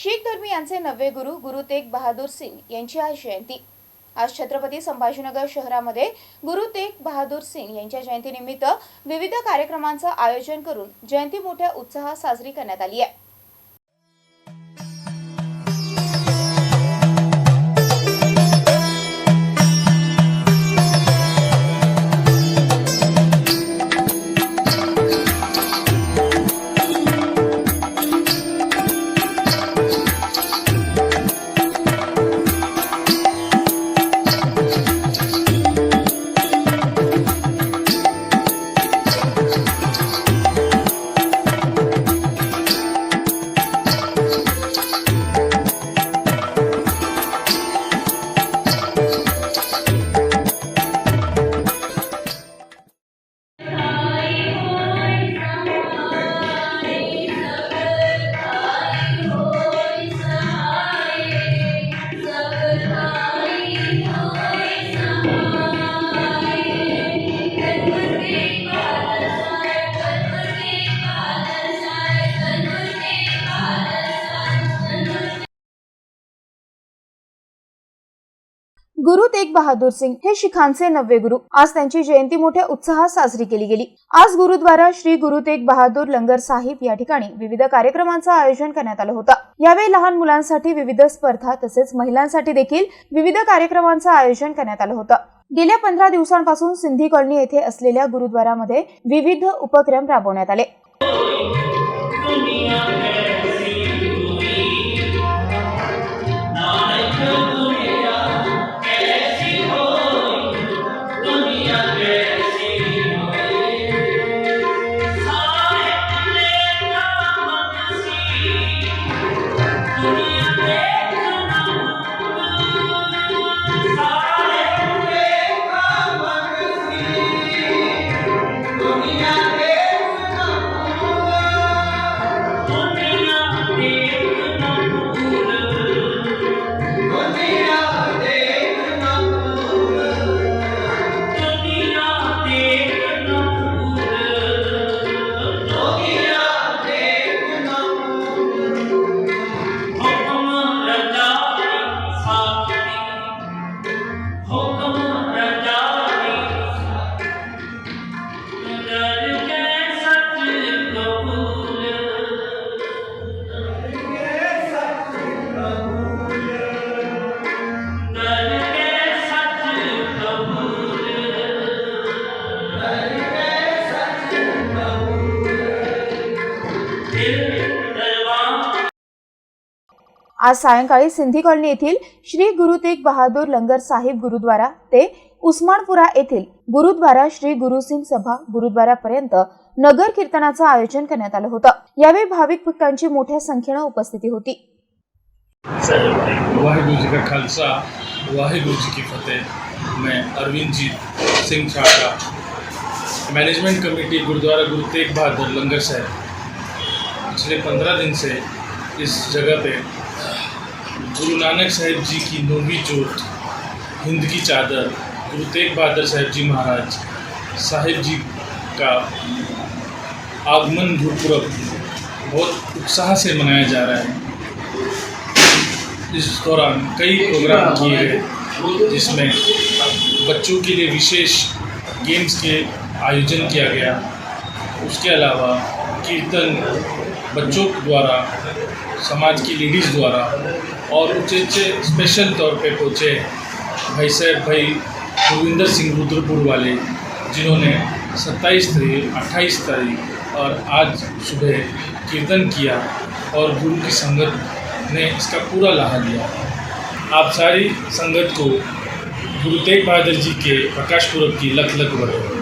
शीख धर्मी यांचे नववे गुरु गुरु तेग बहादूर सिंग यांची आज जयंती. आज छत्रपती संभाजीनगर शहरामध्ये गुरु तेग बहादूर सिंग यांच्या जयंतीनिमित्त विविध कार्यक्रमांचं आयोजन करून जयंती मोठ्या उत्साहात साजरी करण्यात आली आहे. गुरु तेग बहादूर सिंग हे शिखांचे नववे गुरु. आज त्यांची जयंती मोठ्या उत्साहात साजरी केली गेली. आज गुरुद्वारा श्री गुरु तेग बहादूर लंगर साहिब या ठिकाणी विविध कार्यक्रमांचं आयोजन करण्यात आलं होतं. यावेळी लहान मुलांसाठी विविध स्पर्धा तसेच महिलांसाठी देखील विविध कार्यक्रमांचं आयोजन करण्यात आलं होतं. गेल्या पंधरा दिवसांपासून सिंधी कॉलनी येथे असलेल्या गुरुद्वारामध्ये विविध उपक्रम राबवण्यात आले. आज सायंकाळी सिंधी कॉलनी येथील श्री गुरु तेग बहादूर लंगर साहिब गुरुद्वारा ते उस्मानपुरा येथील गुरुद्वारा श्री गुरुसिंग सभा गुरुद्वारापर्यंत नगर कीर्तनाचं आयोजन करण्यात आलं होतं. यावेळी भाविक भक्तांची मोठ्या संख्येनं उपस्थिती होती. वाहिगुरु जी का खालसा वाहिगुरु जी की फतेह. मैं अरविंद जीत सिंह छाड़ा मैनेजमेंट कमेटी गुरुद्वारा गुरु तेग बहादुर लंगर साहब। पिछले पंद्रह दिन से इस जगह पे गुरु नानक साहिब जी की नौवीं जोत, हिंद की चादर, गुरु तेग बहादुर साहिब जी महाराज साहिब जी का आगमन गुरुपुरब बहुत उत्साह से मनाया जा रहा है। इस दौरान कई प्रोग्राम किए गए, जिसमें बच्चों के लिए विशेष गेम्स के आयोजन किया गया। उसके अलावा कीर्तन बच्चों द्वारा, समाज की लेडीज़ द्वारा और ऊँचे स्पेशल तौर पे पहुँचे भाई साहब, भाई गुरविंदर सिंह रुद्रपुर वाले, जिन्होंने 27 तारीख 28 तारीख और आज सुबह कीर्तन किया और गुरु की संगत ने इसका पूरा लाहा लिया। आप सारी संगत को गुरु तेग बहादुर जी के प्रकाश पुरब की लख लख बधाई।